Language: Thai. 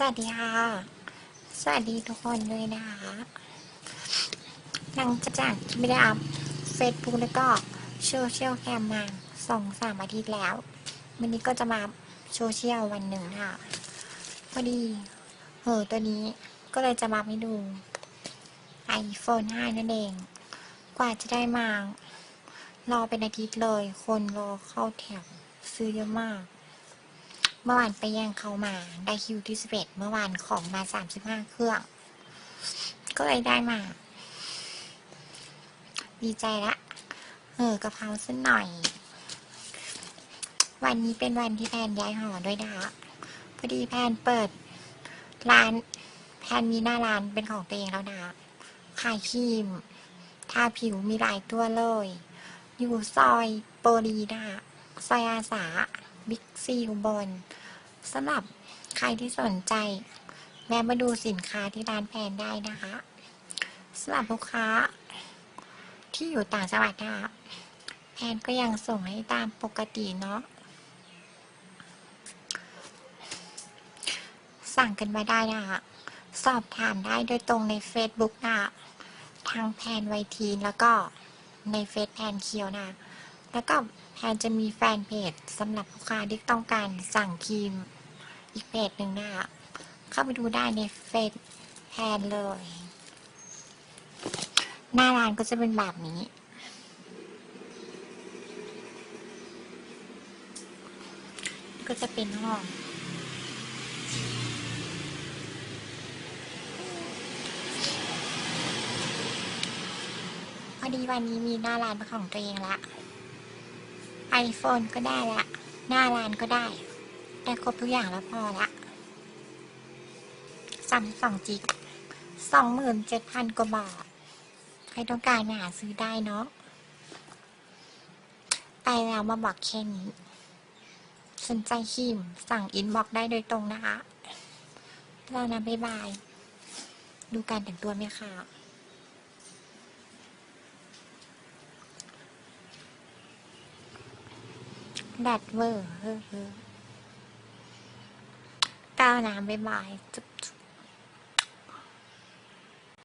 สวัสดีค่ะ สวัสดีทุกคนเลยนะคะหลังจากที่ไม่ได้อัพเฟซบุ๊กแล้วก็โซเชียลแคมมาสองสามอาทิตย์แล้ว วันนี้ก็จะมาโซเชียลวันหนึ่งค่ะ พอดีเออตัวนี้ก็เลยจะมาให้ดู iPhone 5 นั่นเอง กว่าจะได้มา รอเป็นอาทิตย์เลย คนรอเข้าแถวซื้อเยอะมาก มื่อวานไปแย่งเขามา ได้คิวที่สิบเอ็ดเมื่อวานของมาสามสิบห้าเครื่อง ก็เลยได้มา ดีใจละ เออกะเพราสักหน่อย วันนี้เป็นวันที่แพนย้ายหอด้วยนะคะพอดีแพนเปิด ร้านแพนมีหน้าร้านเป็นของตัวเองแล้วนะขายครีม ทาผิวมีหลายตัวเลย อยู่ซอยโปรีนะคะซอยอาสา บิ๊กซีอุบลสำหรับใครที่สนใจแวะมาดูสินค้าที่ร้านแพนได้นะคะสำหรับลูกค้า ที่อยู่ต่างจังหวัดนะคะแพนก็ยังส่งให้ตามปกติเนาะสั่งกันมาได้นะคะสอบถามได้โดยตรงใน Facebook นะคะทางแพนไวทีนแล้วก็ในเฟซแพนเคียวนะคะ แล้วก็แพนจะมีแฟนเพจสำหรับลูกค้าที่ต้องการสั่งครีมอีกเพจหนึ่งนะคะเข้าไปดูได้ในเฟซแพนเลย หน้าร้านก็จะเป็นแบบนี้ ก็จะเป็นห้องพอดีวันนี้มีหน้าร้านเป็นของตัวเองละ iPhone ก็ได้ละ หน้าร้านก็ได้ ได้ครบทุกอย่างแล้วพอละซัมสองจิกสองหมื่นเจ็ดพันกว่าบาท ใครต้องการหาซื้อได้เนาะไปแล้วมาบอกแค่นี้สนใจครีมสั่งอินบ็อกได้โดยตรงนะคะแล้วนะบ๊ายบาย ดูการแต่งตัวไหมคะ แดดเวอร์เฮ้อเก้าวน้ำบายบายจุ๊บ